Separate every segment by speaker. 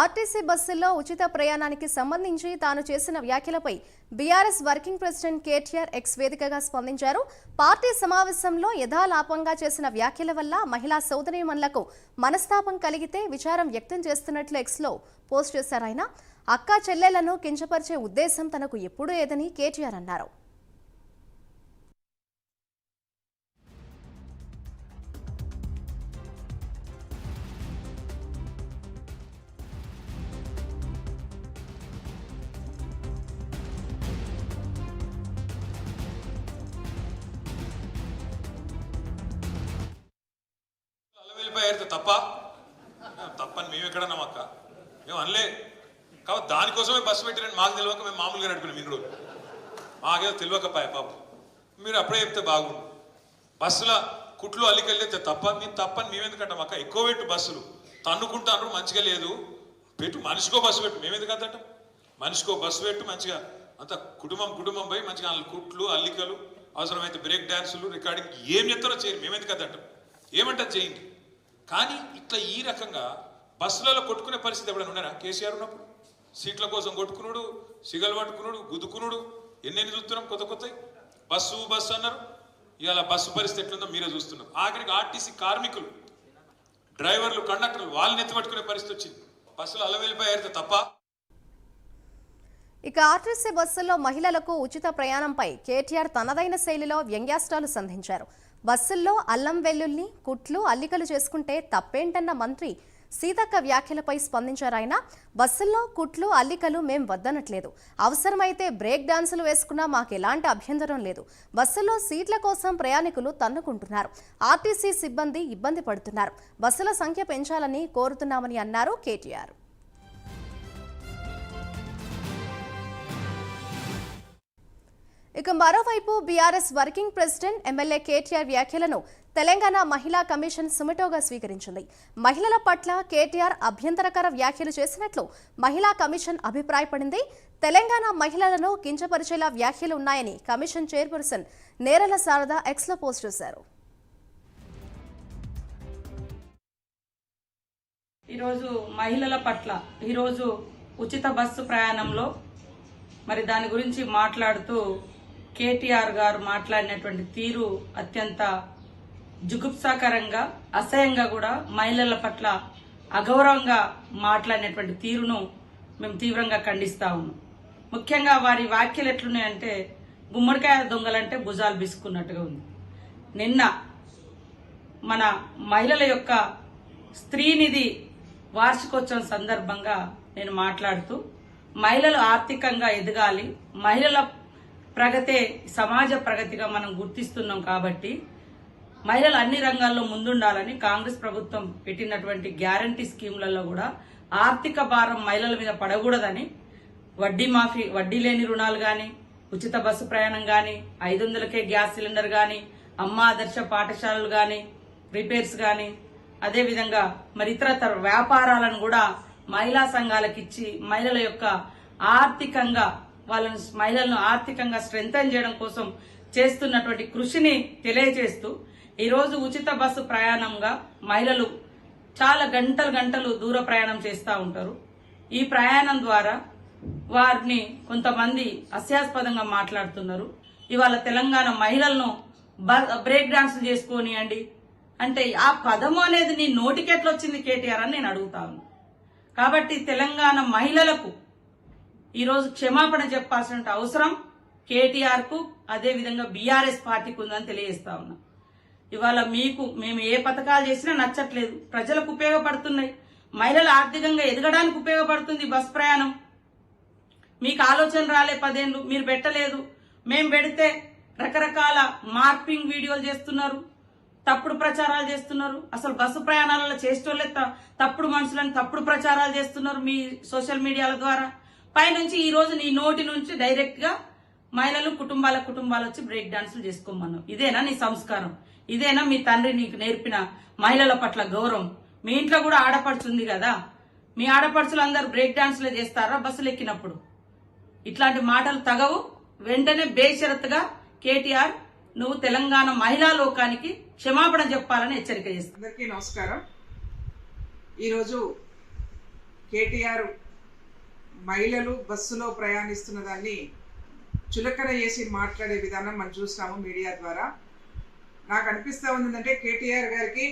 Speaker 1: RTC బస్సుల్లో ఉచిత ప్రయాణానికి సంబంధించి తాను చేసిన వ్యాఖ్యలపై BRS working president KTR X వేదికగా స్పందించారు. పార్టీ సమావేశంలో యథాలాపంగా చేసిన వ్యాఖ్యల వల్ల మహిళా సోదరీమణులకు మనస్తాపం కలిగితే విచారం వ్యక్తం చేస్తున్నట్లు ఎక్స్లో పోస్ట్ చేశారు ఆయన. అక్కా చెల్లెలను కించపరిచే ఉద్దేశం తనకు ఎప్పుడూ లేదని కేటీఆర్ అన్నారు.
Speaker 2: అయితే తప్ప? తప్పని మేము ఎక్కడన్నాం అక్క? మేము అనలే. కాబట్టి దానికోసమే బస్సు పెట్టారని మాకు తెలియక మేము మామూలుగా నడుపుకున్నాం ఇన్ని రోజులు మాకేదో తెలియకపాయ పాపం. మీరు అప్పుడే చెప్తే బాగుండు. బస్సుల కుట్లు అల్లికెళ్ళితే తప్ప మేము తప్పని మేమెందుకంటాం అక్క? ఎక్కువ పెట్టు బస్సులు. తన్నుకుంటాను మంచిగా లేదు. పెట్టు మనిషికో బస్సు పెట్టు. మేమెందుకు ఎందుకు మనిషికో బస్సు పెట్టు మంచిగా అంత కుటుంబం కుటుంబం పోయి మంచిగా కుట్లు అల్లికలు అవసరమైతే బ్రేక్ డ్యాన్సులు రికార్డింగ్ ఏం చెప్తారో చేయరు. మేమెందుకు ఎందుకు ఏమంటారు చేయండి? కానీ ఇట్లా ఈ రకంగా బస్సులలో కొట్టుకునే పరిస్థితి ఎవడైనా ఉన్నారా? కేసీఆర్ ఉన్నప్పుడు? సీట్ల కోసం కొట్టుకునుడు సిగలు పట్టుకునుడు గుదుకునుడు ఎన్నెన్ని చూస్తున్నాం కొత్త కొత్త బస్సు బస్సు అన్నారు. ఇవాళ బస్సు పరిస్థితి ఎట్లుందో మీరే చూస్తున్నారు. ఆఖరికి ఆర్టీసీ కార్మికులు డ్రైవర్లు కండక్టర్లు వాళ్ళని ఎత్తిపట్టుకునే పరిస్థితి వచ్చింది. బస్సులు అలవెళ్ళిపోయారు తప్ప.
Speaker 1: ఇక ఆర్టీసీ బస్సుల్లో మహిళలకు ఉచిత ప్రయాణంపై కేటీఆర్ తనదైన శైలిలో వ్యంగ్యాస్త్రాలు సంధించారు. బస్సుల్లో అల్లం వెల్లుల్ని కుట్లు అల్లికలు చేసుకుంటే తప్పేంటన్న మంత్రి సీతక్క వ్యాఖ్యలపై స్పందించారు ఆయన బస్సుల్లో కుట్లు అల్లికలు మేం వద్దనట్లేదు. అవసరమైతే బ్రేక్ డాన్సులు వేసుకున్నా మాకు ఎలాంటి అభ్యంతరం లేదు. బస్సులో సీట్ల కోసం ప్రయాణికులు తన్నుకుంటున్నారు. ఆర్టీసీ సిబ్బంది ఇబ్బంది పడుతున్నారు. బస్సుల సంఖ్య పెంచాలని కోరుతున్నామని అన్నారు కేటీఆర్. ఇక మరోవైపు BRS working president MLA KTR వ్యాఖ్యలను తెలంగాణ మహిళా కమిషన్ సుమిటోగా స్వీకరించింది. మహిళల పట్ల కేటీఆర్ అభ్యంతరకర వ్యాఖ్యలు చేసినట్లు మహిళా కమిషన్ అభిప్రాయపడింది. తెలంగాణ మహిళలను కించపరిచేలా వ్యాఖ్యలు ఉన్నాయని కమిషన్ చైర్పర్సన్ నేరల శారద ఎక్స్లో పోస్ట్ చేశారు.
Speaker 3: ఈరోజు మహిళల పట్ల ఈరోజు ఉచిత బస్సు ప్రయాణంలో మరి దాని గురించి మాట్లాడుతూ కేటీఆర్ గారు మాట్లాడినటువంటి తీరు అత్యంత జుగుప్సాకరంగా అసహ్యంగా కూడా మహిళల పట్ల అగౌరవంగా మాట్లాడినటువంటి తీరును మేము తీవ్రంగా ఖండిస్తా ఉన్నాం. ముఖ్యంగా వారి వ్యాఖ్యలు ఎట్లున్నాయంటే గుమ్మడికాయ దొంగలంటే భుజాలు బిసుకున్నట్టుగా ఉంది. నిన్న మన మహిళల యొక్క స్త్రీనిధి వార్షికోత్సవం సందర్భంగా నేను మాట్లాడుతూ మహిళలు ఆర్థికంగా ఎదగాలి మహిళల ప్రగతే సమాజ ప్రగతిగా మనం గుర్తిస్తున్నాం కాబట్టి మహిళలు అన్ని రంగాల్లో ముందుండాలని కాంగ్రెస్ ప్రభుత్వం పెట్టినటువంటి గ్యారంటీ స్కీములలో కూడా ఆర్థిక భారం మహిళల మీద పడకూడదని వడ్డీ మాఫీ వడ్డీ లేని రుణాలు గాని ఉచిత బస్సు ప్రయాణం గాని ఐదు వందలకే గ్యాస్ సిలిండర్ గాని అమ్మ ఆదర్శ పాఠశాలలు గాని రిపేర్స్ గాని అదేవిధంగా మరి ఇతరతర వ్యాపారాలను కూడా మహిళా సంఘాలకు ఇచ్చి మహిళల యొక్క ఆర్థికంగా వాళ్ళని మహిళలను ఆర్థికంగా స్ట్రెంగ్తన్ చేయడం కోసం చేస్తున్నటువంటి కృషిని తెలియజేస్తూ ఈరోజు ఉచిత బస్సు ప్రయాణంగా మహిళలు చాలా గంటలు గంటలు దూర ప్రయాణం చేస్తూ ఉంటారు. ఈ ప్రయాణం ద్వారా వారిని కొంతమంది హాస్యాస్పదంగా మాట్లాడుతున్నారు. ఇవాళ తెలంగాణ మహిళలను బ- బ్రేక్ డాన్స్ చేసుకోనియండి. అంటే ఆ పదము అనేది నీ నోటికెట్లొచ్చింది కేటీఆర్ అని నేను అడుగుతాను కాబట్టి తెలంగాణ మహిళలకు ఈరోజు క్షమాపణ చెప్పాల్సిన అవసరం కేటీఆర్కు అదేవిధంగా బీఆర్ఎస్ పార్టీకి ఉందని తెలియజేస్తా ఉన్నా. ఇవాళ మీకు మేము ఏ పథకాలు చేసినా నచ్చట్లేదు. ప్రజలకు ఉపయోగపడుతున్నాయి. మహిళలు ఆర్థికంగా ఎదగడానికి ఉపయోగపడుతుంది బస్ ప్రయాణం. మీకు ఆలోచన రాలే పదేళ్ళు మీరు పెట్టలేదు. మేము పెడితే రకరకాల మార్పింగ్ వీడియోలు చేస్తున్నారు. తప్పుడు ప్రచారాలు చేస్తున్నారు. అసలు బస్సు ప్రయాణాలలో చేసేటోళ్ళే తప్పుడు మనుషులను తప్పుడు ప్రచారాలు చేస్తున్నారు మీ సోషల్ మీడియాల ద్వారా. పైనుంచి ఈ రోజు నీ నోటి నుంచి డైరెక్ట్గా మహిళలు కుటుంబాల కుటుంబాలు వచ్చి బ్రేక్ డాన్సులు చేసుకోమన్నావు. ఇదేనా నీ సంస్కారం? ఇదేనా మీ తండ్రి నీకు నేర్పిన మహిళల పట్ల గౌరవం? మీ ఇంట్లో కూడా ఆడపడుచుంది కదా? మీ ఆడపడుచులు అందరు బ్రేక్ డాన్సులే చేస్తారా బస్సులు ఎక్కినప్పుడు? ఇట్లాంటి మాటలు తగవు. వెంటనే బేషరత్తుగా కేటీఆర్ నువ్వు తెలంగాణ మహిళా లోకానికి క్షమాపణ చెప్పాలని హెచ్చరిక చేస్తా.
Speaker 4: అందరికీ నమస్కారం. ఈరోజు కేటీఆర్ మహిళలు బస్సులో ప్రయాణిస్తున్న దాన్ని చులకన చేసి మాట్లాడే విధానం మనం చూస్తాము మీడియా ద్వారా. నాకు అనిపిస్తూ ఉందంటే కేటీఆర్ గారికి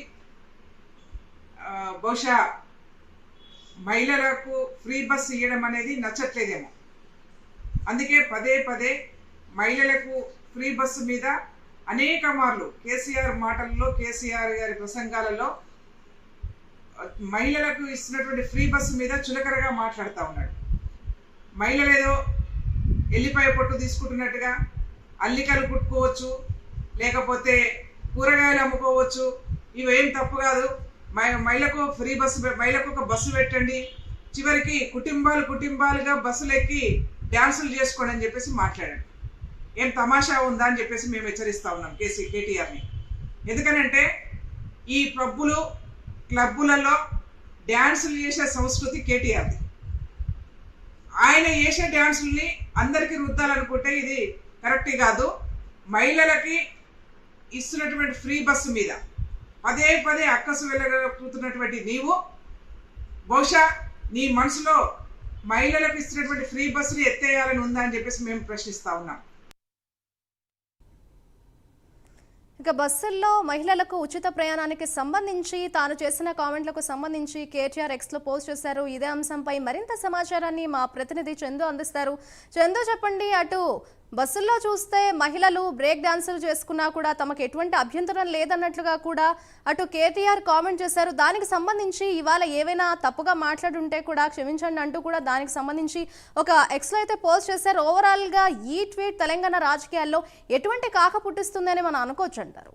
Speaker 4: బహుశా మహిళలకు ఫ్రీ బస్ ఇవ్వడం అనేది నచ్చట్లేదేమో. అందుకే పదే పదే మహిళలకు ఫ్రీ బస్సు మీద అనేక మార్లు కేసీఆర్ మాటల్లో కేసీఆర్ గారి ప్రసంగాలలో మహిళలకు ఇస్తున్నటువంటి ఫ్రీ బస్సు మీద చులకరగా మాట్లాడుతూ ఉన్నాడు. మహిళలు ఏదో ఎల్లిపాయ పొట్టు తీసుకుంటున్నట్టుగా అల్లికలు కుట్టుకోవచ్చు లేకపోతే కూరగాయలు అమ్ముకోవచ్చు. ఇవేం తప్పు కాదు. మహిళకు ఫ్రీ బస్సు మహిళకు ఒక బస్సు పెట్టండి. చివరికి కుటుంబాలు కుటుంబాలుగా బస్సులు ఎక్కి డ్యాన్సులు చేసుకోండి అని చెప్పేసి మాట్లాడండి. ఏం తమాషా ఉందా అని చెప్పేసి మేము హెచ్చరిస్తా ఉన్నాం కేసీ కేటీఆర్ని. ఎందుకనంటే ఈ పబ్బులు క్లబ్బులలో డ్యాన్సులు చేసే సంస్కృతి కేటీఆర్ది. ఆయన చేసే డ్యాన్సుల్ని అందరికీ రుద్దాలనుకుంటే ఇది కరెక్ట్ కాదు. మహిళలకి ఇస్తున్నటువంటి ఫ్రీ బస్సు మీద పదే పదే అక్కసు వెళ్ళగలుగుతున్నటువంటి నీవు బహుశా నీ మనసులో మహిళలకు ఇస్తున్నటువంటి ఫ్రీ బస్సుని ఎత్తేయాలని ఉందా అని చెప్పేసి మేము ప్రశ్నిస్తా ఉన్నాం.
Speaker 1: ఇక బస్సుల్లో మహిళలకు ఉచిత ప్రయాణానికి సంబంధించి తాను చేసిన కామెంట్లకు సంబంధించి కేటీఆర్ ఎక్స్లో పోస్ట్ చేశారు. ఇదే అంశంపై మరింత సమాచారాన్ని మా ప్రతినిధి చందు అందిస్తారు. చందు చెప్పండి అటు బస్సుల్లో చూస్తే మహిళలు బ్రేక్ డాన్సులు చేసుకున్నా కూడా తమకు ఎటువంటి అభ్యంతరం లేదన్నట్లుగా కూడా అటు కేటీఆర్ కామెంట్ చేశారు. దానికి సంబంధించి ఇవాళ ఏవైనా తప్పుగా మాట్లాడుంటే కూడా క్షమించండి అంటూ కూడా దానికి సంబంధించి ఒక ఎక్స్లో అయితే పోస్ట్ చేశారు. ఓవరాల్గా ఈ ట్వీట్ తెలంగాణ రాజకీయాల్లో ఎటువంటి కాక పుట్టిస్తుందని మనం అనుకోవచ్చు అంటారు.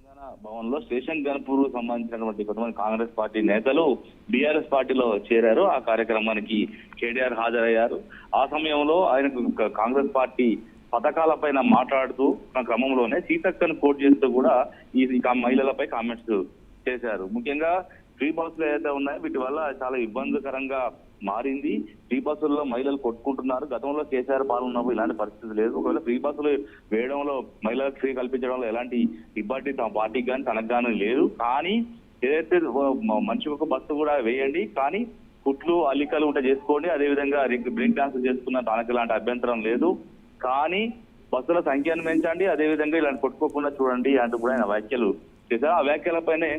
Speaker 5: తెలంగాణ భవన్లో స్టేషన్ గన్పూర్ సంబంధించినటువంటి కొంతమంది కాంగ్రెస్ పార్టీ నేతలు బీఆర్ఎస్ పార్టీలో చేరారు. ఆ కార్యక్రమానికి కేటీఆర్ హాజరయ్యారు. ఆ సమయంలో ఆయనకు కాంగ్రెస్ పార్టీ పథకాల పైన మాట్లాడుతూ ఆ క్రమంలోనే సీతక్కను కోట్ చేస్తూ కూడా ఈ మహిళలపై కామెంట్స్ చేశారు. ముఖ్యంగా ఫ్రీ బస్సులు ఏదైతే ఉన్నాయో వీటి వల్ల చాలా ఇబ్బందికరంగా మారింది. ఫ్రీ బస్సుల్లో మహిళలు కొట్టుకుంటున్నారు. గతంలో కేసీఆర్ పాలన ఉన్నప్పుడు ఇలాంటి పరిస్థితి లేదు. ఒకవేళ ఫ్రీ బస్సులు వేయడంలో మహిళలకు ఫ్రీ కల్పించడంలో ఎలాంటి ఇబ్బంది తమ పార్టీకి కానీ తనకు కానీ లేదు. కానీ ఏదైతే మనిషి ఒక బస్సు కూడా వేయండి. కానీ కుట్లు అల్లికలు ఉంటే చేసుకోండి. అదేవిధంగా బ్రేక్ డాన్స్ చేసుకున్న తనకు ఇలాంటి అభ్యంతరం లేదు. కానీ బస్సుల సంఖ్యను పెంచండి. అదేవిధంగా ఇలాంటి కొట్టుకోకుండా చూడండి అంటూ కూడా ఆయన వ్యాఖ్యలు చేశారు. ఆ వ్యాఖ్యలపైనే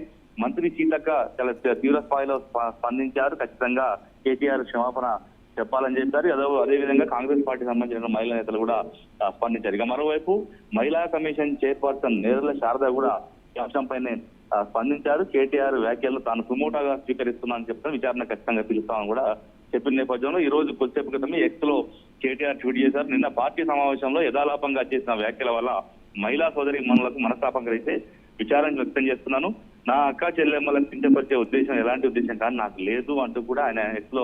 Speaker 5: మంత్రి సీతక్క చాలా తీవ్ర స్థాయిలో స్ప- స్పందించారు. ఖచ్చితంగా కేటీఆర్ క్షమాపణ చెప్పాలని చెప్పారు. అదే అదేవిధంగా కాంగ్రెస్ పార్టీ సంబంధించిన మహిళా నేతలు కూడా స్పందించారు. ఇక మరోవైపు మహిళా కమిషన్ చైర్పర్సన్ నేరుల శారద కూడా ఈ అంశంపైనే స్పందించారు. కేటీఆర్ వ్యాఖ్యలు తాను సుమోటాగా స్వీకరిస్తున్నానని చెప్తాను విచారణ ఖచ్చితంగా పిలుస్తామని కూడా చెప్పిన నేపథ్యంలో ఈ రోజు కొద్దిసేపు క్రితమే ఎక్స్లో కేటీఆర్ ట్వీట్ చేశారు. నిన్న పార్టీ సమావేశంలో యథాలాపంగా చేసిన వ్యాఖ్యల వల్ల మహిళా సోదరి మనులకు మనస్తాపం కలిగితే విచారణ వ్యక్తం చేస్తున్నాను. నా అక్క చెల్లెమ్మలను కించపరిచే ఉద్దేశం ఎలాంటి ఉద్దేశం కానీ నాకు లేదు అంటూ కూడా ఆయన ఎక్స్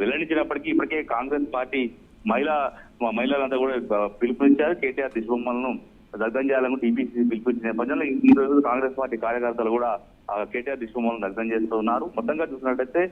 Speaker 5: వెల్లడించినప్పటికీ ఇప్పటికే కాంగ్రెస్ పార్టీ మహిళా మహిళలంతా కూడా పిలుపునిచ్చారు. కేటీఆర్ దిశబొమ్మలను దగ్ధం చేయాలని టీపీసీ పిలిపించిన నేపథ్యంలో ఈ రోజు కాంగ్రెస్ పార్టీ కార్యకర్తలు కూడా కేటీఆర్ దిశబొమ్మలను దగ్ధం చేస్తూ ఉన్నారు. మొత్తంగా చూసినట్టయితే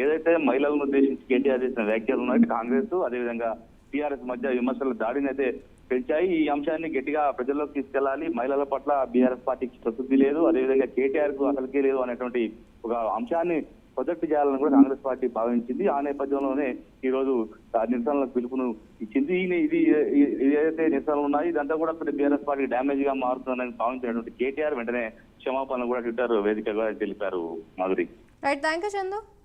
Speaker 5: ఏదైతే మహిళలను ఉద్దేశించి కేటీఆర్ చేసిన వ్యాఖ్యలు ఉన్నాయో కాంగ్రెస్ అదేవిధంగా టీఆర్ఎస్ మధ్య విమర్శల దాడిని అయితే పెంచాయి. ఈ అంశాన్ని గట్టిగా ప్రజల్లోకి తీసుకెళ్ళాలి మహిళల పట్ల బీఆర్ఎస్ పార్టీకి ప్రసిద్ధి లేదు. అదేవిధంగా కేటీఆర్కు అసలుకే లేదు అనేటువంటి ఒక అంశాన్ని ప్రొజెక్ట్ చేయాలని కూడా కాంగ్రెస్ పార్టీ భావించింది. ఆ నేపథ్యంలోనే ఈ రోజు నిరసనలకు పిలుపును ఇచ్చింది. ఈ- ఇది ఇది ఏదైతే నిరసనలు ఉన్నాయి ఇదంతా కూడా బీఆర్ఎస్ పార్టీ డ్యామేజ్గా మారుతుందని భావించినటువంటి కేటీఆర్ వెంటనే క్షమాపణ కూడా ట్విట్టర్ వేదికగా తెలిపారు Madhuri.
Speaker 1: Right. Thank you Chandu.